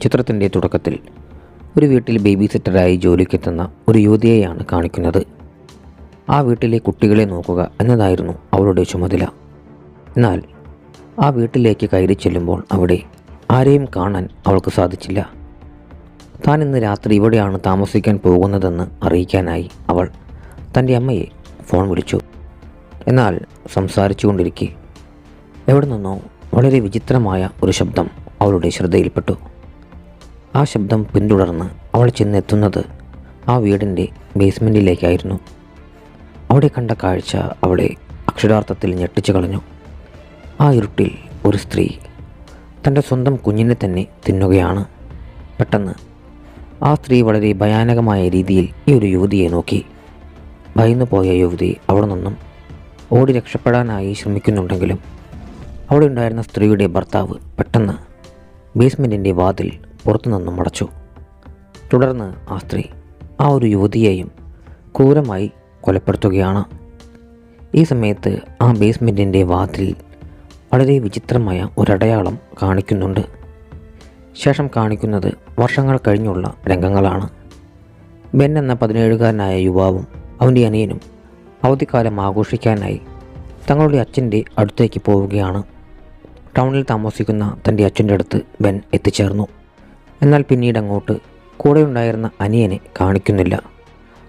ചിത്രത്തിന്റെ തുടക്കത്തിൽ ഒരു വീട്ടിൽ ബേബി സിറ്ററായി ജോലിക്കെത്തുന്ന ഒരു യുവതിയെയാണ് കാണിക്കുന്നത്. ആ വീട്ടിലെ കുട്ടികളെ നോക്കുക എന്നതായിരുന്നു അവളുടെ ചുമതല. എന്നാൽ ആ വീട്ടിലേക്ക് കയറി ചെല്ലുമ്പോൾ അവിടെ ആരെയും കാണാൻ അവൾക്ക് സാധിച്ചില്ല. താൻ ഇന്ന് രാത്രി ഇവിടെയാണ് താമസിക്കാൻ പോകുന്നതെന്ന് അറിയിക്കാനായി അവൾ തന്റെ അമ്മയെ ഫോൺ വിളിച്ചു. എന്നാൽ സംസാരിച്ചുകൊണ്ടിരിക്കെ. എവിടെ നിന്നോ വളരെ വിചിത്രമായ ഒരു ശബ്ദം അവളുടെ ശ്രദ്ധയിൽപ്പെട്ടു. ആ ശബ്ദം പിന്തുടർന്ന് അവൾ ചെന്നെത്തുന്നത് ആ വീടിന്റെ ബേസ്മെന്റിലേക്കായിരുന്നു. അവിടെ കണ്ട കാഴ്ച അവളെ അക്ഷരാർത്ഥത്തിൽ ഞെട്ടിച്ചു കളഞ്ഞു. ആ ഇരുട്ടിൽ ഒരു സ്ത്രീ തന്റെ സ്വന്തം കുഞ്ഞിനെ തന്നെ തിന്നുകയാണ്. പെട്ടെന്ന് ആ സ്ത്രീ വളരെ ഭയാനകമായ രീതിയിൽ ഈ ഒരു യുവതിയെ നോക്കി. ഭയന്നു പോയ യുവതി അവിടെ നിന്നും ഓടി രക്ഷപ്പെടാനായി ശ്രമിക്കുന്നുണ്ടെങ്കിലും അവിടെ ഉണ്ടായിരുന്ന സ്ത്രീയുടെ ഭർത്താവ് പെട്ടെന്ന് ബേസ്മെന്റിന്റെ വാതിൽ പുറത്തു നിന്നും മടച്ചു തുടർന്ന് ആ സ്ത്രീ ആ ഒരു യുവതിയെയും ക്രൂരമായി കൊലപ്പെടുത്തുകയാണ്. ഈ സമയത്ത് ആ ബേസ്മെന്റിന്റെ വാതിൽ വളരെ വിചിത്രമായ ഒരടയാളം കാണിക്കുന്നുണ്ട്. ശേഷം കാണിക്കുന്നത് വർഷങ്ങൾ കഴിഞ്ഞുള്ള രംഗങ്ങളാണ്. ബെൻ എന്ന പതിനേഴുകാരനായ യുവാവും അവന്റെ അനിയനും അവധിക്കാലം ആഘോഷിക്കാനായി തങ്ങളുടെ അച്ഛന്റെ അടുത്തേക്ക് പോവുകയാണ്. ടൗണിൽ താമസിക്കുന്ന തന്റെ അച്ഛന്റെ അടുത്ത് ബെൻ എത്തിച്ചേർന്നു. എന്നാൽ പിന്നീട് അങ്ങോട്ട് കൂടെ ഉണ്ടായിരുന്ന അനിയനെ കാണിക്കുന്നില്ല.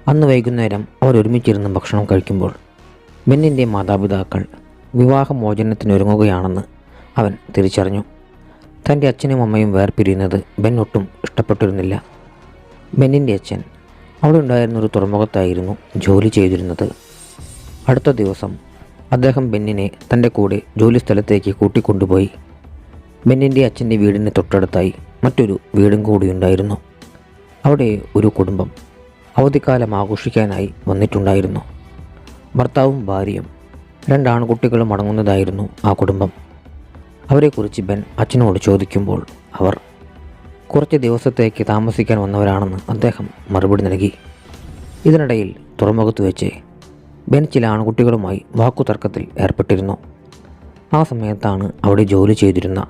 അന്ന് വൈകുന്നേരം അവർ ഒരുമിച്ചിരുന്ന് ഭക്ഷണം കഴിക്കുമ്പോൾ ബെന്നിന്റെ മാതാപിതാക്കൾ വിവാഹമോചനത്തിനൊരുങ്ങുകയാണെന്ന് അവൻ തിരിച്ചറിഞ്ഞു. തന്റെ അച്ഛനും അമ്മയും വേർപിരിയുന്നത് ബെൻ ഒട്ടും ഇഷ്ടപ്പെട്ടിരുന്നില്ല. ബെന്നിന്റെ അച്ഛൻ അവിടെ ഉണ്ടായിരുന്ന ഒരു തുറമുഖത്തായിരുന്നു ജോലി ചെയ്തിരുന്നത്. അടുത്ത ദിവസം അദ്ദേഹം ബെന്നിനെ തന്റെ കൂടെ ജോലി സ്ഥലത്തേക്ക് കൂട്ടിക്കൊണ്ടുപോയി. ബെന്നിന്റെ അച്ഛന്റെ വീടിന് തൊട്ടടുത്തായി മറ്റൊരു വീടും കൂടിയുണ്ടായിരുന്നു അവിടെ ഒരു കുടുംബം അവധിക്കാലം ആഘോഷിക്കാനായി വന്നിട്ടുണ്ടായിരുന്നു. ഭർത്താവും ഭാര്യയും രണ്ടാൺകുട്ടികളും അടങ്ങുന്നതായിരുന്നു ആ കുടുംബം. അവരെക്കുറിച്ച് ബെൻ അച്ഛനോട് ചോദിക്കുമ്പോൾ അവർ കുറച്ച് ദിവസത്തേക്ക് താമസിക്കാൻ വന്നവരാണെന്ന് അദ്ദേഹം മറുപടി നൽകി. ഇതിനിടയിൽ തുറമുഖത്ത് വെച്ച് ബെൻ ചില ആൺകുട്ടികളുമായി വാക്കുതർക്കത്തിൽ ഏർപ്പെട്ടിരുന്നു. ആ സമയത്താണ് അവിടെ ജോലി ചെയ്തിരുന്ന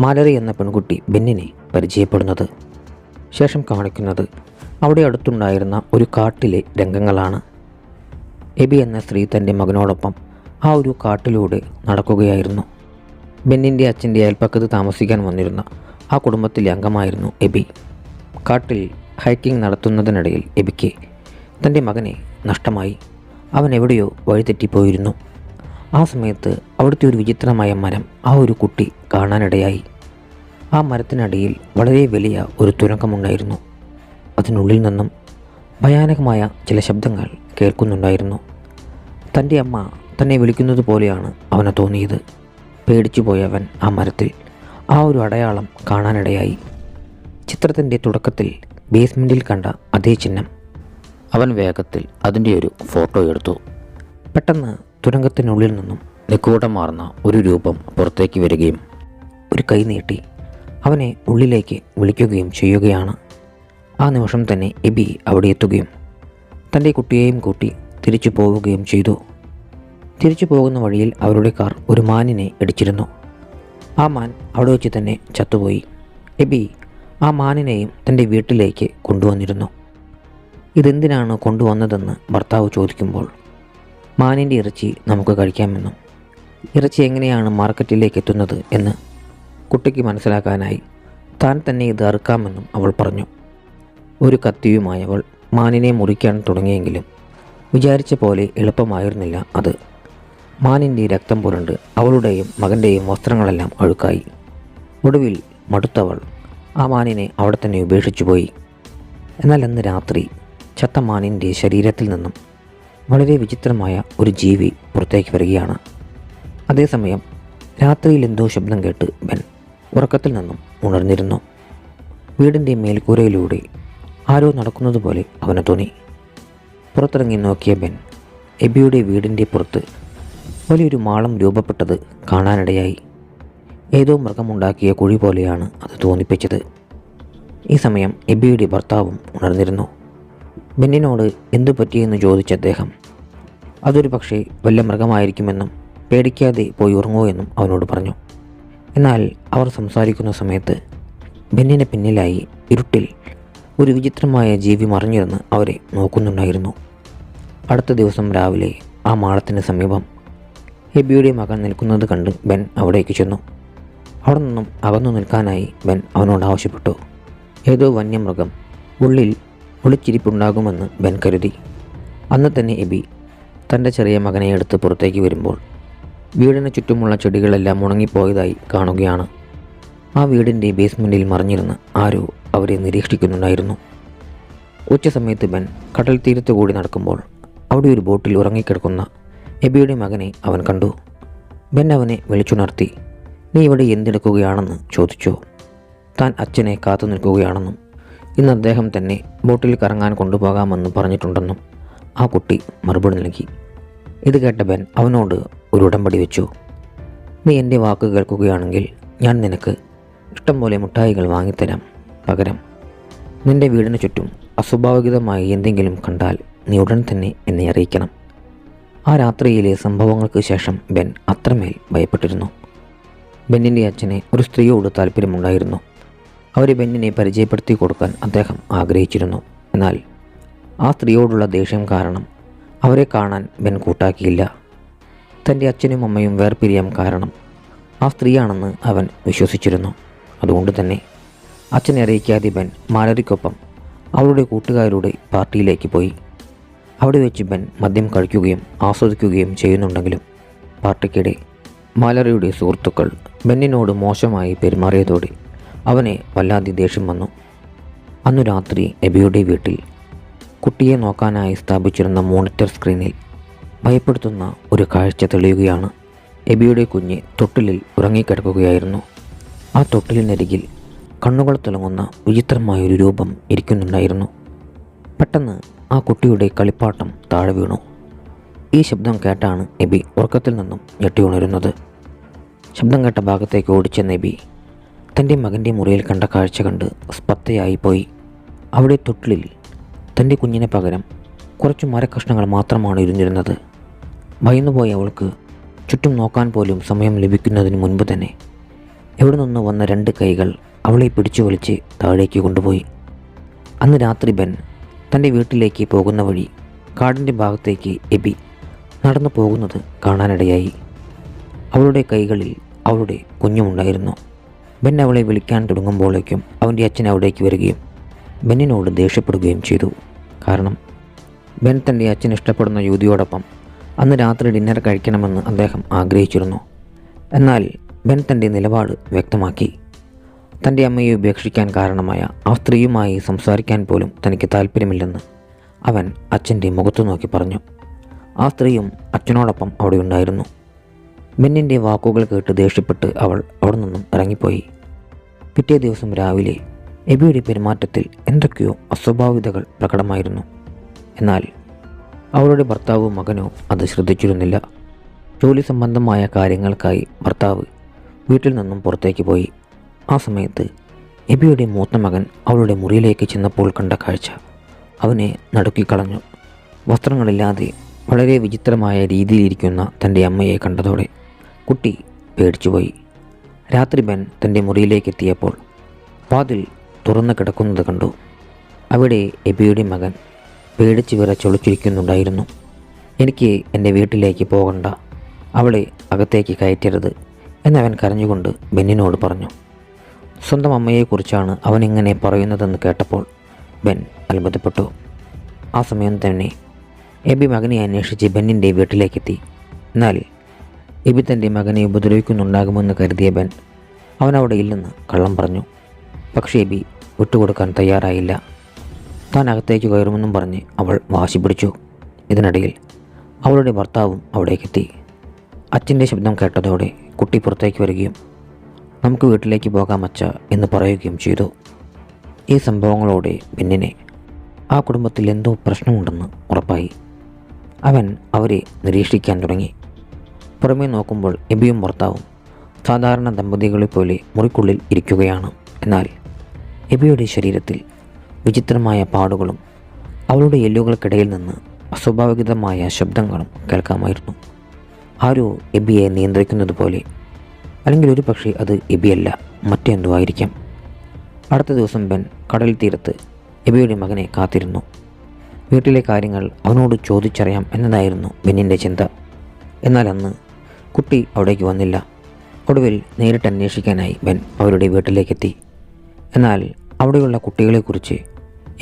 മാലറി എന്ന പെൺകുട്ടി ബെന്നിനെ പരിചയപ്പെടുന്നത്. ശേഷം കാണിക്കുന്നത് അവിടെ അടുത്തുണ്ടായിരുന്ന ഒരു കാട്ടിലെ രംഗങ്ങളാണ്. എബി എന്ന സ്ത്രീ തന്റെ മകനോടൊപ്പം ആ ഒരു കാട്ടിലൂടെ നടക്കുകയായിരുന്നു. ബെന്നിന്റെ അച്ഛന്റെ അയൽപ്പക്കത്ത് താമസിക്കാൻ വന്നിരുന്ന ആ കുടുംബത്തിലെ അംഗമായിരുന്നു എബി. കാട്ടിൽ ഹൈക്കിംഗ് നടത്തുന്നതിനിടയിൽ എബിക്ക് തന്റെ മകനെ നഷ്ടമായി. അവൻ എവിടെയോ വഴിതെറ്റിപ്പോയിരുന്നു. ആ സമയത്ത് അവിടുത്തെ ഒരു വിചിത്രമായ മരം ആ ഒരു കുട്ടി കാണാനിടയായി. ആ മരത്തിനടിയിൽ വളരെ വലിയ ഒരു തുരങ്കമുണ്ടായിരുന്നു. അതിനുള്ളിൽ നിന്നും ഭയാനകമായ ചില ശബ്ദങ്ങൾ കേൾക്കുന്നുണ്ടായിരുന്നു. തന്റെ അമ്മ തന്നെ വിളിക്കുന്നത് പോലെയാണ് അവന് തോന്നിയത്. പേടിച്ചു പോയവൻ ആ മരത്തിൽ ആ ഒരു അടയാളം കാണാനിടയായി. ചിത്രത്തിന്റെ തുടക്കത്തിൽ ബേസ്മെന്റിൽ കണ്ട അതേ ചിഹ്നം. അവൻ വേഗത്തിൽ അതിന്റെ ഒരു ഫോട്ടോ എടുത്തു. പെട്ടെന്ന് തുരങ്കത്തിനുള്ളിൽ നിന്നും നിഗൂഢമാർന്ന ഒരു രൂപം പുറത്തേക്ക് വരികയും ഒരു കൈ നീട്ടി അവനെ ഉള്ളിലേക്ക് വിളിക്കുകയും ചെയ്യുകയാണ്. ആ നിമിഷം തന്നെ എബി അവിടെ എത്തുകയും തന്റെ കുട്ടിയെയും കൂട്ടി തിരിച്ചു പോവുകയും ചെയ്തു. തിരിച്ചു പോകുന്ന വഴിയിൽ അവരുടെ കാർ ഒരു മാനിനെ ഇടിച്ചിരുന്നു. ആ മാൻ അവിടെ വെച്ച് തന്നെ ചത്തുപോയി. എബി ആ മാനിനെയും തന്റെ വീട്ടിലേക്ക് കൊണ്ടുവന്നിരുന്നു. ഇതെന്തിനാണ് കൊണ്ടുവന്നതെന്ന് ഭർത്താവ് ചോദിക്കുമ്പോൾ മാനിന്റെ ഇറച്ചി നമുക്ക് കഴിക്കാമെന്നും ഇറച്ചി എങ്ങനെയാണ് മാർക്കറ്റിലേക്ക് എത്തുന്നത് എന്ന് കുട്ടിക്ക് മനസ്സിലാക്കാനായി താൻ തന്നെ ഇത് അറുക്കാമെന്നും അവൾ പറഞ്ഞു. ഒരു കത്തിയുമായി അവൾ മാനിനെ മുറിക്കാൻ തുടങ്ങിയെങ്കിലും വിചാരിച്ച പോലെ എളുപ്പമായിരുന്നില്ല അത്. മാനിന്റെ രക്തം പുരണ്ട് അവളുടെയും മകന്റെയും വസ്ത്രങ്ങളെല്ലാം അഴുക്കായി. ഒടുവിൽ മടുത്തവൾ ആ മാനിനെ അവിടെ തന്നെ ഉപേക്ഷിച്ചു പോയി. എന്നാൽ അന്ന് രാത്രി ചത്ത മാനിന്റെ ശരീരത്തിൽ നിന്നും വളരെ വിചിത്രമായ ഒരു ജീവി പുറത്തേക്ക് വരികയാണ്. അതേസമയം രാത്രിയിൽ എന്തോ ശബ്ദം കേട്ട് ബെൻ ഉറക്കത്തിൽ നിന്നും ഉണർന്നിരുന്നു. വീടിന്റെ മേൽക്കൂരയിലൂടെ ആരോ നടക്കുന്നത് പോലെ അവന് തോന്നി. പുറത്തിറങ്ങി നോക്കിയ ബെൻ എബിയുടെ വീടിന്റെ പുറത്ത് വലിയൊരു മാളം രൂപപ്പെട്ടത് കാണാനിടയായി. ഏതോ മൃഗമുണ്ടാക്കിയ കുഴി പോലെയാണ് അത് തോന്നിപ്പിച്ചത്. ഈ സമയം എബിയുടെ ഭർത്താവും ഉണർന്നിരുന്നു. ബെന്നിനോട് എന്തു പറ്റിയെന്ന് ചോദിച്ച അദ്ദേഹം അതൊരു പക്ഷേ വല്ല മൃഗമായിരിക്കുമെന്നും പേടിക്കാതെ പോയി ഉറങ്ങൂ എന്നും അവനോട് പറഞ്ഞു. എന്നാൽ അവർ സംസാരിക്കുന്ന സമയത്ത് ബെന്നിന് പിന്നിലായി ഇരുട്ടിൽ ഒരു വിചിത്രമായ ജീവി മറിഞ്ഞിരുന്ന് അവരെ നോക്കുന്നുണ്ടായിരുന്നു. അടുത്ത ദിവസം രാവിലെ ആ മാളത്തിന് സമീപം ഹെബിയുടെ മകൻ നിൽക്കുന്നത് കണ്ട് ബെൻ അവിടേക്ക് ചെന്നു. അവിടെ നിന്നും അകന്നു നിൽക്കാനായി ബെൻ അവനോട് ആവശ്യപ്പെട്ടു. ഏതോ വന്യമൃഗം ഉള്ളിൽ ഒളിച്ചിരിപ്പുണ്ടാകുമെന്ന് ബെൻ കരുതി. അന്ന് തന്നെ എബി തന്റെ ചെറിയ മകനെ എടുത്ത് പുറത്തേക്ക് വരുമ്പോൾ വീടിന് ചുറ്റുമുള്ള ചെടികളെല്ലാം ഉണങ്ങിപ്പോയതായി കാണുകയാണ്. ആ വീടിന്റെ ബേസ്മെന്റിൽ മറിഞ്ഞിരുന്ന് ആരോ അവരെ നിരീക്ഷിക്കുന്നുണ്ടായിരുന്നു. ഉച്ചസമയത്ത് ബെൻ കടൽ തീരത്ത് കൂടി നടക്കുമ്പോൾ അവിടെ ഒരു ബോട്ടിൽ ഉറങ്ങിക്കിടക്കുന്ന എബിയുടെ മകനെ അവൻ കണ്ടു. ബെൻ അവനെ വിളിച്ചുണർത്തി നീ ഇവിടെ എന്തെടുക്കുകയാണെന്ന് ചോദിച്ചു. താൻ അച്ഛനെ കാത്തു നിൽക്കുകയാണെന്നും ഇന്ന് അദ്ദേഹം തന്നെ ബോട്ടിൽ കറങ്ങാൻ കൊണ്ടുപോകാമെന്ന് പറഞ്ഞിട്ടുണ്ടെന്നും ആ കുട്ടി മറുപടി നൽകി. ഇത് കേട്ട ബെൻ അവനോട് ഒരു ഉടമ്പടി വെച്ചു. നീ എന്റെ വാക്ക് കേൾക്കുകയാണെങ്കിൽ ഞാൻ നിനക്ക് ഇഷ്ടം പോലെ മുട്ടായികൾ വാങ്ങിത്തരാം. പകരം നിന്റെ വീടിന് ചുറ്റും അസ്വാഭാവികമായി എന്തെങ്കിലും കണ്ടാൽ നീ ഉടൻ തന്നെ എന്നെ അറിയിക്കണം. ആ രാത്രിയിലെ സംഭവങ്ങൾക്ക് ശേഷം ബെൻ അത്രമേൽ ഭയപ്പെട്ടിരുന്നു. ബെന്നിന്റെ അച്ഛനെ ഒരു സ്ത്രീയോട് താല്പര്യമുണ്ടായിരുന്നു അവർ ബെന്നിനെ പരിചയപ്പെടുത്തി കൊടുക്കാൻ അദ്ദേഹം ആഗ്രഹിച്ചിരുന്നു. എന്നാൽ ആ സ്ത്രീയോടുള്ള ദേഷ്യം കാരണം അവരെ കാണാൻ ബെൻ കൂട്ടാക്കിയില്ല. തന്റെ അച്ഛനും അമ്മയും വേർപിരിയാൻ കാരണം ആ സ്ത്രീയാണെന്ന് അവൻ വിശ്വസിച്ചിരുന്നു. അതുകൊണ്ട് തന്നെ അച്ഛനെ അറിയിക്കാതെ ബെൻ മാലരിക്കൊപ്പം അവളുടെ കൂട്ടുകാരുടെ പാർട്ടിയിലേക്ക് പോയി. അവിടെ വെച്ച് ബെൻ മദ്യം കഴിക്കുകയും ആസ്വദിക്കുകയും ചെയ്യുന്നുണ്ടെങ്കിലും പാർട്ടിക്കിടെ മാലറിയുടെ സുഹൃത്തുക്കൾ ബെന്നിനോട് മോശമായി പെരുമാറിയതോടെ അവനെ വല്ലാതെ ദേഷ്യം വന്നു. അന്നു രാത്രി എബിയുടെ വീട്ടിൽ കുട്ടിയെ നോക്കാനായി സ്ഥാപിച്ചിരുന്ന മോണിറ്റർ സ്ക്രീനിൽ ഭയപ്പെടുത്തുന്ന ഒരു കാഴ്ച തെളിയുകയാണ്. എബിയുടെ കുഞ്ഞ് തൊട്ടിലിൽ ഉറങ്ങിക്കിടക്കുകയായിരുന്നു. ആ തൊട്ടിലിനരികിൽ കണ്ണുകൾ തിളങ്ങുന്ന വിചിത്രമായൊരു രൂപം ഇരിക്കുന്നുണ്ടായിരുന്നു. പെട്ടെന്ന് ആ കുട്ടിയുടെ കളിപ്പാട്ടം താഴെ വീണു. ഈ ശബ്ദം കേട്ടാണ് എബി ഉറക്കത്തിൽ നിന്നും ഞെട്ടി ഉണരുന്നത്. ശബ്ദം കേട്ട ഭാഗത്തേക്ക് ഓടിച്ചെന്ന എബി തന്റെ മകന്റെ മുറിയിൽ കണ്ട കാഴ്ച കണ്ട് സ്പത്തയായി പോയി. അവിടെ തൊട്ടിലിൽ തന്റെ കുഞ്ഞിനെ പകരം കുറച്ച് മരക്കഷ്ണങ്ങൾ മാത്രമാണ് ഇരുന്നിരുന്നത് ഭയന്നുപോയ അവൾക്ക് ചുറ്റും നോക്കാൻ പോലും സമയം ലഭിക്കുന്നതിന് മുൻപ് തന്നെ എവിടെ നിന്ന് വന്ന രണ്ട് കൈകൾ അവളെ പിടിച്ചു വലിച്ച് താഴേക്ക് കൊണ്ടുപോയി. അന്ന് രാത്രി ബെൻ തന്റെ വീട്ടിലേക്ക് പോകുന്ന വഴി കാടിന്റെ ഭാഗത്തേക്ക് എബി നടന്നു പോകുന്നത് കാണാനിടയായി. അവളുടെ കൈകളിൽ അവളുടെ കുഞ്ഞുമുണ്ടായിരുന്നു. ബെൻ അവളെ വിളിക്കാൻ തുടങ്ങുമ്പോഴേക്കും അവന്റെ അച്ഛൻ അവിടേക്ക് വരികയും ബെന്നിനോട് ദേഷ്യപ്പെടുകയും ചെയ്തു. കാരണം ബെൻ തന്റെ അച്ഛൻ ഇഷ്ടപ്പെടുന്ന യുവതിയോടൊപ്പം അന്ന് രാത്രി ഡിന്നർ കഴിക്കണമെന്ന് അദ്ദേഹം ആഗ്രഹിച്ചിരുന്നു. എന്നാൽ ബെൻ തന്റെ നിലപാട് വ്യക്തമാക്കി. തന്റെ അമ്മയെ ഉപേക്ഷിക്കാൻ കാരണമായ ആ സ്ത്രീയുമായി സംസാരിക്കാൻ പോലും തനിക്ക് താല്പര്യമില്ലെന്ന് അവൻ അച്ഛന്റെ മുഖത്തു നോക്കി പറഞ്ഞു. ആ സ്ത്രീയും അച്ഛനോടൊപ്പം അവിടെ ഉണ്ടായിരുന്നു. ബെന്നിന്റെ വാക്കുകൾ കേട്ട് ദേഷ്യപ്പെട്ട് അവൾ അവിടെ നിന്നും ഇറങ്ങിപ്പോയി. പിറ്റേ ദിവസം രാവിലെ എബിയുടെ പെരുമാറ്റത്തിൽ എന്തൊക്കെയോ അസ്വാഭാവികതകൾ പ്രകടമായിരുന്നു. എന്നാൽ അവളുടെ ഭർത്താവോ മകനോ അത് ശ്രദ്ധിച്ചിരുന്നില്ല. ജോലി സംബന്ധമായ കാര്യങ്ങൾക്കായി ഭർത്താവ് വീട്ടിൽ നിന്നും പുറത്തേക്ക് പോയി. ആ സമയത്ത് എബിയുടെ മൂത്ത മകൻ അവളുടെ മുറിയിലേക്ക് ചെന്നപ്പോൾ കണ്ട കാഴ്ച. അവനെ നടുക്കിക്കളഞ്ഞു വസ്ത്രങ്ങളില്ലാതെ വളരെ വിചിത്രമായ രീതിയിലിരിക്കുന്ന തന്റെ അമ്മയെ കണ്ടതോടെ കുട്ടി പേടിച്ചുപോയി. രാത്രി ബെൻ തന്റെ മുറിയിലേക്ക് എത്തിയപ്പോൾ വാതിൽ തുറന്നു കിടക്കുന്നത് കണ്ടു. അവിടെ എബിയുടെ മകൻ പേടിച്ച് വിറച്ചൊളിച്ചിരിക്കുന്നുണ്ടായിരുന്നു എനിക്ക് എന്റെ വീട്ടിലേക്ക് പോകണ്ട. അവളെ അകത്തേക്ക് കയറ്റരുത് എന്നവൻ കരഞ്ഞുകൊണ്ട് ബെന്നിനോട് പറഞ്ഞു. സ്വന്തം അമ്മയെക്കുറിച്ചാണ് അവൻ ഇങ്ങനെ പറയുന്നതെന്ന് കേട്ടപ്പോൾ ബെൻ അത്ഭുതപ്പെട്ടു. ആ സമയം തന്നെ എബി മകനെ അന്വേഷിച്ച് ബെന്നിന്റെ വീട്ടിലേക്കെത്തി. എന്നാൽ എബി തന്റെ മകനെ ഉപദ്രവിക്കുന്നുണ്ടാകുമെന്ന് കരുതിയ ബെൻ അവൻ അവിടെ ഇല്ലെന്ന് കള്ളം പറഞ്ഞു. പക്ഷേ എബി വിട്ടുകൊടുക്കാൻ തയ്യാറായില്ല. താൻ അകത്തേക്ക് കയറുമെന്നും പറഞ്ഞ് അവൾ വാശി പിടിച്ചു. ഇതിനിടയിൽ അവളുടെ ഭർത്താവും അവിടേക്കെത്തി. അച്ഛന്റെ ശബ്ദം കേട്ടതോടെ കുട്ടി പുറത്തേക്ക് വരികയും നമുക്ക് വീട്ടിലേക്ക് പോകാം അച്ഛ എന്ന് പറയുകയും ചെയ്തു. ഈ സംഭവങ്ങളോടെ ബെന്നിനെ ആ കുടുംബത്തിൽ എന്തോ പ്രശ്നമുണ്ടെന്ന് ഉറപ്പായി. അവൻ അവരെ നിരീക്ഷിക്കാൻ തുടങ്ങി. പുറമേ നോക്കുമ്പോൾ എബിയും ഭർത്താവും സാധാരണ ദമ്പതികളെ പോലെ മുറിക്കുള്ളിൽ ഇരിക്കുകയാണ്. എന്നാൽ എബിയുടെ ശരീരത്തിൽ വിചിത്രമായ പാടുകളും അവളുടെ എല്ലുകൾക്കിടയിൽ നിന്ന് അസ്വാഭാവികമായ ശബ്ദങ്ങളും കേൾക്കാമായിരുന്നു. ആരോ എബിയെ നിയന്ത്രിക്കുന്നത് പോലെ അല്ലെങ്കിൽ ഒരു പക്ഷേ അത് എബിയല്ല മറ്റെന്തോ ആയിരിക്കാം. അടുത്ത ദിവസം ബെൻ കടൽ തീരത്ത് എബിയുടെ മകനെ കാത്തിരുന്നു. വീട്ടിലെ കാര്യങ്ങൾ അവനോട് ചോദിച്ചറിയാം എന്നതായിരുന്നു ബെന്നിന്റെ ചിന്ത. എന്നാൽ അന്ന് കുട്ടി അവിടേക്ക് വന്നില്ല. ഒടുവിൽ നേരിട്ട് അന്വേഷിക്കാനായി ബെൻ അവരുടെ വീട്ടിലേക്കെത്തി. എന്നാൽ അവിടെയുള്ള കുട്ടികളെക്കുറിച്ച്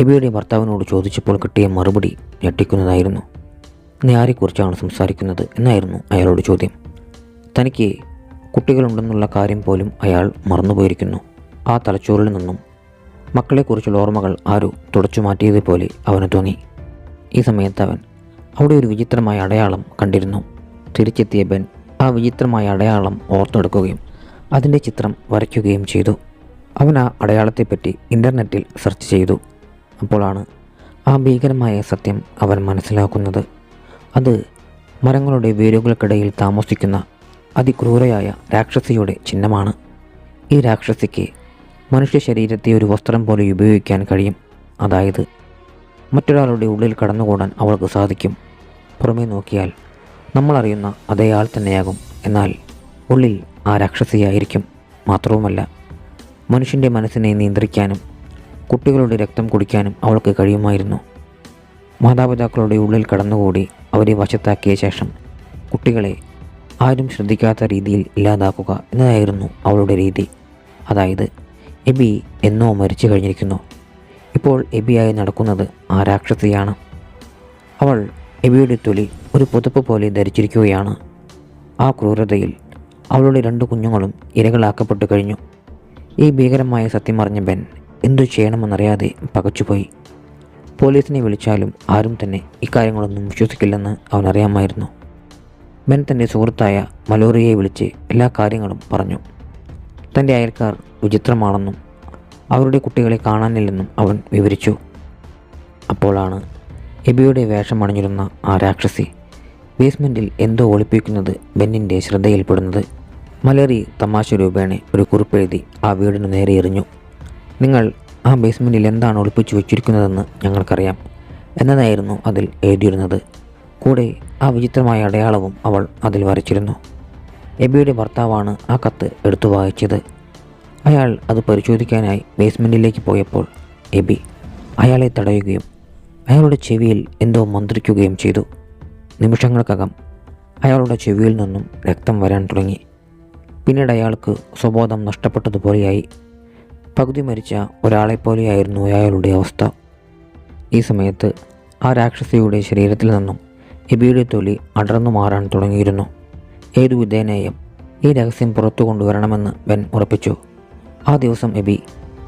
എബിയുടെ ഭർത്താവിനോട് ചോദിച്ചപ്പോൾ കിട്ടിയ മറുപടി ഞെട്ടിക്കുന്നതായിരുന്നു. നീ ആരെക്കുറിച്ചാണ് സംസാരിക്കുന്നത്? എന്നായിരുന്നു അയാളോട് ചോദ്യം. തനിക്ക് കുട്ടികളുണ്ടെന്നുള്ള കാര്യം പോലും അയാൾ മറന്നുപോയിരിക്കുന്നു. ആ തലച്ചോറിൽ നിന്നും മക്കളെക്കുറിച്ചുള്ള ഓർമ്മകൾ ആരോ തുടച്ചു മാറ്റിയതുപോലെ അവന് തോന്നി. ഈ സമയത്ത് അവൻ അവിടെ ഒരു വിചിത്രമായ അടയാളം കണ്ടിരുന്നു. തിരിച്ചെത്തിയ ബെൻ ആ വിചിത്രമായ അടയാളം ഓർത്തെടുക്കുകയും അതിന്റെ ചിത്രം വരയ്ക്കുകയും ചെയ്തു. അവൻ ആ അടയാളത്തെപ്പറ്റി ഇന്റർനെറ്റിൽ സെർച്ച് ചെയ്തു. അപ്പോഴാണ് ആ ഭീകരമായ സത്യം അവൻ മനസ്സിലാക്കുന്നത്. അത് മരങ്ങളുടെ വേരുകൾക്കിടയിൽ താമസിക്കുന്ന അതിക്രൂരയായ രാക്ഷസിയുടെ ചിഹ്നമാണ്. ഈ രാക്ഷസിക്ക് മനുഷ്യ ശരീരത്തെ ഒരു വസ്ത്രം പോലെ ഉപയോഗിക്കാൻ കഴിയും. അതായത് മറ്റൊരാളുടെ ഉള്ളിൽ കടന്നുകൂടാൻ അവൾക്ക് സാധിക്കും. പുറമേ നോക്കിയാൽ നമ്മളറിയുന്ന അതേ ആൾ തന്നെയാകും. എന്നാൽ ഉള്ളിൽ ആ രാക്ഷസിയായിരിക്കും. മാത്രവുമല്ല മനുഷ്യന്റെ മനസ്സിനെ നിയന്ത്രിക്കാനും കുട്ടികളുടെ രക്തം കുടിക്കാനും അവൾക്ക് കഴിയുമായിരുന്നു. മാതാപിതാക്കളുടെ ഉള്ളിൽ കടന്നുകൂടി അവരെ വശത്താക്കിയ ശേഷം കുട്ടികളെ ആരും ശ്രദ്ധിക്കാത്ത രീതിയിൽ ഇല്ലാതാക്കുക എന്നതായിരുന്നു അവളുടെ രീതി. അതായത് എബി എന്നോ മരിച്ചു കഴിഞ്ഞിരിക്കുന്നു. ഇപ്പോൾ എബിയായി നടക്കുന്നത് ആ രാക്ഷസിയാണ്. അവൾ എബിയുടെ തൊലി ഒരു പുതപ്പ് പോലെ ധരിച്ചിരിക്കുകയാണ്. ആ ക്രൂരതയിൽ അവളുടെ രണ്ട് കുഞ്ഞുങ്ങളും ഇരകളാക്കപ്പെട്ടു കഴിഞ്ഞു. ഈ ഭീകരമായ സത്യം അറിഞ്ഞ ബെൻ എന്തു ചെയ്യണമെന്നറിയാതെ പകച്ചുപോയി. പോലീസിനെ വിളിച്ചാലും ആരും തന്നെ ഇക്കാര്യങ്ങളൊന്നും വിശ്വസിക്കില്ലെന്ന് അവനറിയാമായിരുന്നു ബെൻ തന്റെ സുഹൃത്തായ മലോറിയെ വിളിച്ച് എല്ലാ കാര്യങ്ങളും പറഞ്ഞു. തന്റെ അയൽക്കാർ വിചിത്രമാണെന്നും അവരുടെ കുട്ടികളെ കാണാനില്ലെന്നും അവൻ വിവരിച്ചു. അപ്പോഴാണ് എബിയുടെ വേഷം അണിഞ്ഞിരുന്ന ആ രാക്ഷസി ബേസ്മെന്റിൽ എന്തോ ഒളിപ്പിക്കുന്നത് ബെന്നിന്റെ ശ്രദ്ധയിൽപ്പെടുന്നത്. മലറി തമാശ രൂപേണ ഒരു കുറിപ്പെഴുതി ആ വീടിന് നേരെ എറിഞ്ഞു. നിങ്ങൾ ആ ബേസ്മെന്റിൽ എന്താണ് ഒളിപ്പിച്ചു വെച്ചിരിക്കുന്നതെന്ന് ഞങ്ങൾക്കറിയാം. എന്നതായിരുന്നു അതിൽ എഴുതിയിരുന്നത്. കൂടെ ആ വിചിത്രമായ അടയാളവും അവൾ അതിൽ വരച്ചിരുന്നു. എബിയുടെ ഭർത്താവാണ് ആ കത്ത് എടുത്തു വായിച്ചത്. അയാൾ അത് പരിശോധിക്കാനായി ബേസ്മെന്റിലേക്ക് പോയപ്പോൾ എബി അയാളെ തടയുകയും അയാളുടെ ചെവിയിൽ എന്തോ മന്ത്രിക്കുകയും ചെയ്തു. നിമിഷങ്ങൾക്കകം അയാളുടെ ചെവിയിൽ നിന്നും രക്തം വരാൻ തുടങ്ങി. പിന്നീട് അയാൾക്ക് സ്വബോധം നഷ്ടപ്പെട്ടതുപോലെയായി. പകുതി മരിച്ച ഒരാളെപ്പോലെയായിരുന്നു അയാളുടെ അവസ്ഥ. ഈ സമയത്ത് ആ രാക്ഷസിയുടെ ശരീരത്തിൽ നിന്നും എബിയുടെ തൊലി അടർന്നു മാറാൻ തുടങ്ങിയിരുന്നു. ഏതു വിധേനയും ഈ രഹസ്യം പുറത്തു കൊണ്ടുവരണമെന്ന് ബെൻ ഉറപ്പിച്ചു. ആ ദിവസം എബി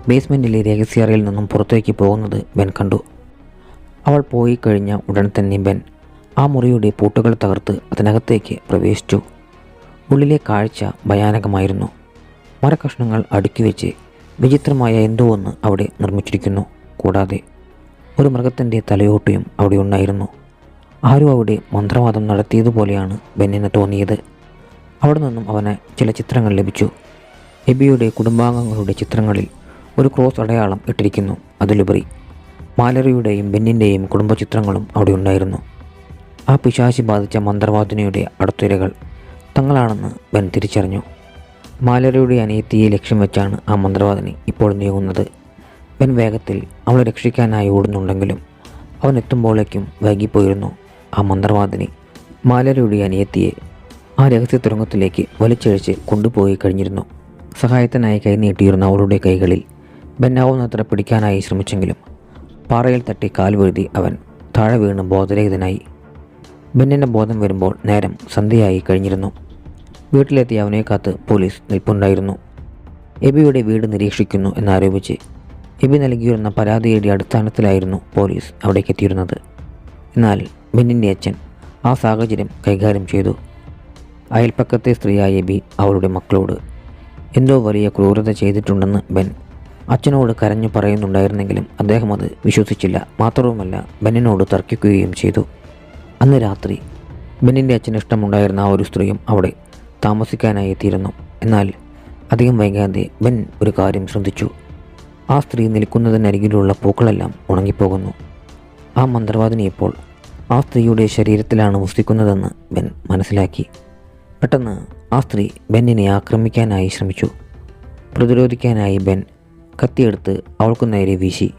ബേസ്മെന്റിലെ രഹസ്യറയിൽ നിന്നും പുറത്തേക്ക് പോകുന്നത് ബെൻ കണ്ടു. അവൾ പോയി കഴിഞ്ഞ ഉടൻ തന്നെ ബെൻ ആ മുറിയുടെ പൂട്ടുകൾ തകർത്ത് അതിനകത്തേക്ക് പ്രവേശിച്ചു. ഉള്ളിലെ കാഴ്ച ഭയാനകമായിരുന്നു. മരക്കഷ്ണങ്ങൾ അടുക്കി വെച്ച് വിചിത്രമായ എന്തോ ഒന്ന് അവിടെ നിർമ്മിച്ചിരിക്കുന്നു. കൂടാതെ ഒരു മൃഗത്തിന്റെ തലയോട്ടിയും അവിടെ ഉണ്ടായിരുന്നു. ആരും അവിടെ മന്ത്രവാദം നടത്തിയതുപോലെയാണ് ബെന്നിന് തോന്നിയത്. അവിടെ നിന്നും അവന് ചില ചിത്രങ്ങൾ ലഭിച്ചു. എബിയുടെ കുടുംബാംഗങ്ങളുടെ ചിത്രങ്ങളിൽ ഒരു ക്രോസ് അടയാളം ഇട്ടിരിക്കുന്നു. അതിലുപരി മാലറിയുടെയും ബെന്നിന്റെയും കുടുംബ ചിത്രങ്ങളും അവിടെ ഉണ്ടായിരുന്നു. ആ പിശാശി ബാധിച്ച മന്ത്രവാദിനിയുടെ അടുത്തിരകൾ തങ്ങളാണെന്ന് ബെൻ തിരിച്ചറിഞ്ഞു. മാലറിയുടെ അനിയത്തിയെ ലക്ഷ്യം വെച്ചാണ് ആ മന്ത്രവാദിനി ഇപ്പോൾ നീങ്ങുന്നത്. ബെൻ വേഗത്തിൽ അവളെ രക്ഷിക്കാനായി ഓടുന്നുണ്ടെങ്കിലും അവൻ എത്തുമ്പോഴേക്കും വൈകിപ്പോയിരുന്നു ആ മന്ത്രവാദിനി. മാലരയുടെ അനിയത്തിയെ ആ രഹസ്യ തുരങ്കത്തിലേക്ക് വലിച്ചഴിച്ച് കൊണ്ടുപോയി കഴിഞ്ഞിരുന്നു. സഹായത്തിനായി കൈനീട്ടിയിരുന്ന അവളുടെ കൈകളിൽ ബെന്നാവുന്നത്ര പിടിക്കാനായി ശ്രമിച്ചെങ്കിലും പാറയിൽ തട്ടി കാൽ വഴുതി അവൻ താഴെ വീണ് ബോധരഹിതനായി. ബെന്നിന്റെ ബോധം വരുമ്പോൾ നേരം സന്ധ്യയായി കഴിഞ്ഞിരുന്നു. വീട്ടിലെത്തിയ അവനെ കാത്ത് പോലീസ് നിൽപ്പുണ്ടായിരുന്നു. എബിയുടെ വീട് നിരീക്ഷിക്കുന്നു എന്നാരോപിച്ച് എബി നൽകിയിരുന്ന പരാതിയുടെ അടിസ്ഥാനത്തിലായിരുന്നു പോലീസ് അവിടേക്ക് എത്തിയിരുന്നത് എന്നാൽ ബെന്നിന്റെ അച്ഛൻ ആ സാഹചര്യം കൈകാര്യം ചെയ്തു. അയൽപ്പക്കത്തെ സ്ത്രീയായ എബി അവളുടെ മക്കളോട് എന്തോ വലിയ ക്രൂരത ചെയ്തിട്ടുണ്ടെന്ന് ബെൻ അച്ഛനോട് കരഞ്ഞു പറയുന്നുണ്ടായിരുന്നെങ്കിലും അദ്ദേഹം അത് വിശ്വസിച്ചില്ല. മാത്രവുമല്ല ബെന്നിനോട് തർക്കിക്കുകയും ചെയ്തു. അന്ന് രാത്രി ബെന്നിന്റെ അച്ഛന് ഇഷ്ടമുണ്ടായിരുന്ന ആ ഒരു സ്ത്രീയും അവിടെ താമസിക്കാനായി എത്തിയിരുന്നു എന്നാൽ അധികം വൈകാതെ ബെൻ ഒരു കാര്യം ശ്രദ്ധിച്ചു. ആ സ്ത്രീ നിൽക്കുന്നതിനരികിലുള്ള പൂക്കളെല്ലാം ഉണങ്ങിപ്പോകുന്നു. ആ മന്ത്രവാദിനി ഇപ്പോൾ ആ സ്ത്രീയുടെ ശരീരത്തിലാണ് മുസ്തിക്കുന്നതെന്ന് ബെൻ മനസ്സിലാക്കി. പെട്ടെന്ന് ആ സ്ത്രീ ബെന്നിനെ ആക്രമിക്കാനായി ശ്രമിച്ചു. പ്രതിരോധിക്കാനായി ബെൻ കത്തിയെടുത്ത് അവൾക്ക് നേരെ വീശി.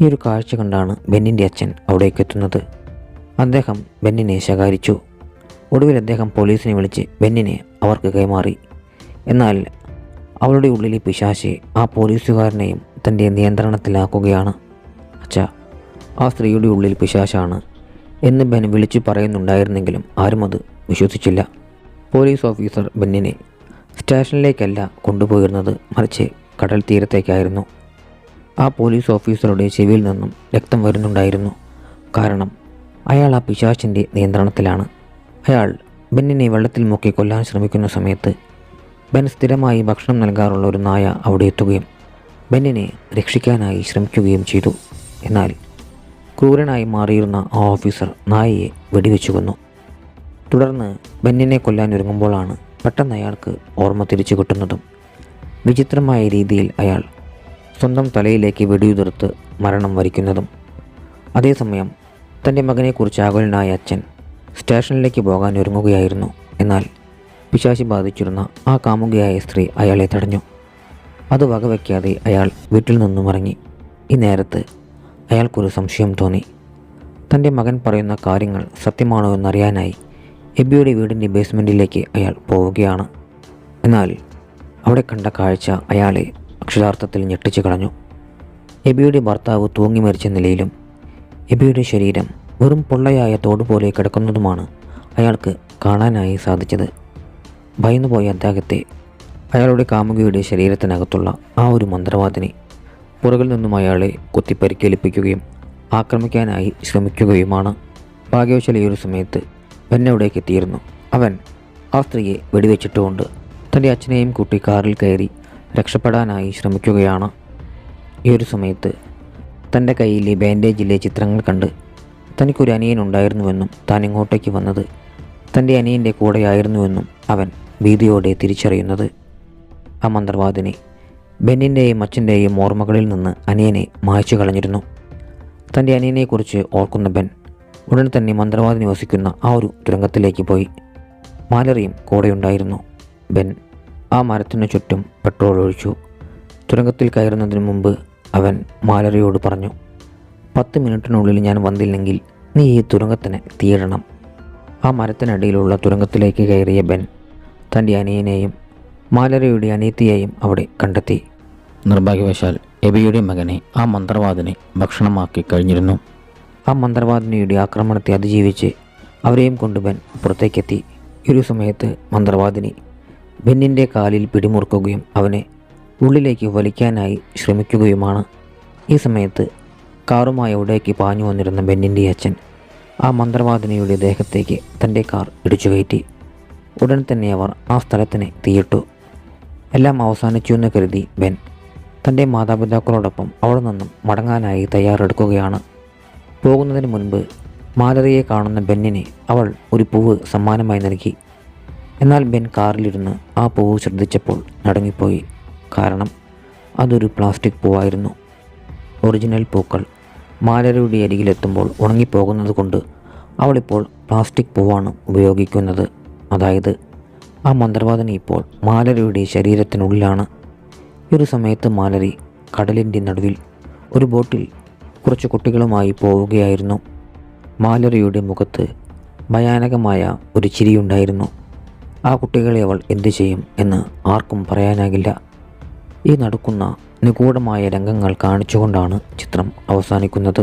ഈ ഒരു കാഴ്ച കണ്ടാണ് ബെന്നിന്റെ അച്ഛൻ അവിടേക്ക് എത്തുന്നത് അദ്ദേഹം ബെന്നിനെ ശകാരിച്ചു. ഒടുവിൽ അദ്ദേഹം പോലീസിനെ വിളിച്ച് ബെന്നിനെ അവർക്ക് കൈമാറി എന്നാൽ അവളുടെ ഉള്ളിലെ പിശാശി ആ പോലീസുകാരനെയും തന്റെ നിയന്ത്രണത്തിലാക്കുകയാണ്. അച്ഛ ആ സ്ത്രീയുടെ ഉള്ളിൽ പിശാശാണ് എന്ന് ബെൻ വിളിച്ചു പറയുന്നുണ്ടായിരുന്നെങ്കിലും ആരും അത് വിശ്വസിച്ചില്ല. പോലീസ് ഓഫീസർ ബെന്നിനെ സ്റ്റേഷനിലേക്കല്ല കൊണ്ടുപോയിരുന്നത് മറിച്ച് കടൽ തീരത്തേക്കായിരുന്നു. ആ പോലീസ് ഓഫീസറുടെ ചെവിയിൽ നിന്നും രക്തം വരുന്നുണ്ടായിരുന്നു. കാരണം അയാൾ ആ പിശാച്ചിന്റെ നിയന്ത്രണത്തിലാണ്. അയാൾ ബെന്നിനെ വെള്ളത്തിൽ മുക്കി കൊല്ലാൻ ശ്രമിക്കുന്ന സമയത്ത് ബെൻ സ്ഥിരമായി ഭക്ഷണം നൽകാറുള്ള ഒരു നായ അവിടെ എത്തുകയും ബെന്നിനെ രക്ഷിക്കാനായി ശ്രമിക്കുകയും ചെയ്തു. എന്നാൽ ക്രൂരനായി മാറിയിരുന്ന ആ ഓഫീസർ നായയെ വെടിവെച്ചു കൊന്നു. തുടർന്ന് ബെന്നിനെ കൊല്ലാൻ ഒരുങ്ങുമ്പോഴാണ് പെട്ടെന്ന് അയാൾക്ക് ഓർമ്മ തിരിച്ചു കിട്ടുന്നതും വിചിത്രമായ രീതിയിൽ അയാൾ സ്വന്തം തലയിലേക്ക് വെടിയുതിർത്ത് മരണം വരിക്കുന്നതും. അതേസമയം തന്റെ മകനെക്കുറിച്ച് ആകുലനായ അച്ഛൻ സ്റ്റേഷനിലേക്ക് പോകാൻ ഒരുങ്ങുകയായിരുന്നു. എന്നാൽ പിശാശി ബാധിച്ചിരുന്ന ആ കാമുകയായ സ്ത്രീ അയാളെ തടഞ്ഞു. അത് വകവയ്ക്കാതെ അയാൾ വീട്ടിൽ നിന്നും ഇറങ്ങി. ഈ നേരത്ത് അയാൾക്കൊരു സംശയം തോന്നി. തന്റെ മകൻ പറയുന്ന കാര്യങ്ങൾ സത്യമാണോ എന്നറിയാനായി എബിയുടെ വീടിന്റെ ബേസ്മെന്റിലേക്ക് അയാൾ പോവുകയാണ്. എന്നാൽ അവിടെ കണ്ട കാഴ്ച അയാളെ അക്ഷരാർത്ഥത്തിൽ ഞെട്ടിച്ചു കളഞ്ഞു. എബിയുടെ ഭർത്താവ് തൂങ്ങി മരിച്ച നിലയിലും എബിയുടെ ശരീരം വെറും പൊള്ളയായ തോട് പോലെ കിടക്കുന്നതുമാണ് അയാൾക്ക് കാണാനായി സാധിച്ചത്. ഭയന്നുപോയ അദ്ദേഹത്തെ അയാളുടെ കാമുകിയുടെ ശരീരത്തിനകത്തുള്ള ആ ഒരു മന്ത്രവാദിനി പുറകിൽ നിന്നും അയാളെ കുത്തി പരിക്കേൽപ്പിക്കുകയും ആക്രമിക്കാനായി ശ്രമിക്കുകയുമാണ്. ഭാഗ്യവശാൽ ഈ ഒരു സമയത്ത് ബെന്നവിടേക്ക് എത്തിയിരുന്നു. അവൻ ആ സ്ത്രീയെ വെടിവെച്ചിട്ടുകൊണ്ട് തന്റെ അച്ഛനെയും കൂട്ടി കാറിൽ കയറി രക്ഷപ്പെടാനായി ശ്രമിക്കുകയാണ്. ഈ ഒരു സമയത്ത് തന്റെ കയ്യിലെ ബാൻഡേജിലെ ചിത്രങ്ങൾ കണ്ട് തനിക്കൊരു അനിയൻ ഉണ്ടായിരുന്നുവെന്നും താൻ ഇങ്ങോട്ടേക്ക് വന്നത് തന്റെ അനിയന്റെ കൂടെയായിരുന്നുവെന്നും അവൻ ഭീതിയോടെ തിരിച്ചറിയുന്നത്. ആ മന്ത്രവാദിനി ബെന്നിന്റെയും അച്ഛന്റെയും ഓർമ്മകളിൽ നിന്ന് അനിയനെ മായ്ച്ചു കളഞ്ഞിരുന്നു. തന്റെ അനിയനെക്കുറിച്ച് ഓർക്കുന്ന ബെൻ ഉടൻ തന്നെ മന്ത്രവാദിനി വസിക്കുന്ന ആ ഒരു തുരങ്കത്തിലേക്ക് പോയി. മാലറിയും കൂടെയുണ്ടായിരുന്നു. ബെൻ ആ മരത്തിനു ചുറ്റും പെട്രോൾ ഒഴിച്ചു. തുരങ്കത്തിൽ കയറുന്നതിന് മുമ്പ് അവൻ മാലറിയോട് പറഞ്ഞു പത്ത് മിനിറ്റിനുള്ളിൽ ഞാൻ വന്നില്ലെങ്കിൽ നീ ഈ തുരങ്കത്തിന് തീരണം. ആ മരത്തിനടിയിലുള്ള തുരങ്കത്തിലേക്ക് കയറിയ ബെൻ തന്റെ അനിയനെയും മാലരയുടെ അനിയത്തിയെയും അവിടെ കണ്ടെത്തി. നിർഭാഗ്യവശാൽ എബിയുടെ മകനെ ആ മന്ത്രവാദിനെ ഭക്ഷണമാക്കി കഴിഞ്ഞിരുന്നു. ആ മന്ത്രവാദിനിയുടെ ആക്രമണത്തെ അതിജീവിച്ച് അവരെയും കൊണ്ട് ബെൻ പുറത്തേക്കെത്തി. ഒരു സമയത്ത് മന്ത്രവാദിനി ബെന്നിന്റെ കാലിൽ പിടിമുറുക്കുകയും അവനെ ഉള്ളിലേക്ക് വലിക്കാനായി ശ്രമിക്കുകയുമാണ്. ഈ സമയത്ത് കാറുമായി അവിടേക്ക് പാഞ്ഞു വന്നിരുന്ന ബെന്നിന്റെ അച്ഛൻ ആ മന്ത്രവാദിനിയുടെ ദേഹത്തേക്ക് തന്റെ കാർ ഇടിച്ചു കയറ്റി. ഉടൻ തന്നെ അവർ ആ സ്ഥലത്തിന് തീയിട്ടു. എല്ലാം അവസാനിച്ചു എന്ന് കരുതി ബെൻ. തന്റെ മാതാപിതാക്കളോടൊപ്പം അവിടെ നിന്നും മടങ്ങാനായി തയ്യാറെടുക്കുകയാണ്. പോകുന്നതിന് മുൻപ് മാലറിയെ കാണുന്ന ബെന്നിനെ അവൾ ഒരു പൂവ് സമ്മാനമായി നൽകി. എന്നാൽ ബെൻ കാറിലിരുന്ന് ആ പൂവ് ശ്രദ്ധിച്ചപ്പോൾ നടങ്ങിപ്പോയി. കാരണം അതൊരു പ്ലാസ്റ്റിക് പൂവായിരുന്നു. ഒറിജിനൽ പൂക്കൾ മാലരുടെ അരികിലെത്തുമ്പോൾ ഉണങ്ങിപ്പോകുന്നത് കൊണ്ട് അവളിപ്പോൾ പ്ലാസ്റ്റിക് പൂവാണ് ഉപയോഗിക്കുന്നത്. അതായത് ആ മന്ത്രവാദിനി ഇപ്പോൾ മാലരയുടെ ശരീരത്തിനുള്ളിലാണ്. ഒരു സമയത്ത് മാലരി കടലിന്റെ നടുവിൽ ഒരു ബോട്ടിൽ കുറച്ച് കുട്ടികളുമായി പോവുകയായിരുന്നു. മാലരിയുടെ മുഖത്ത് ഭയാനകമായ ഒരു ചിരിയുണ്ടായിരുന്നു. ആ കുട്ടികളെ അവൾ എന്തു ചെയ്യും എന്ന് ആർക്കും പറയാനാകില്ല. ഈ നടക്കുന്ന നിഗൂഢമായ രംഗങ്ങൾ കാണിച്ചുകൊണ്ടാണ് ചിത്രം അവസാനിക്കുന്നത്.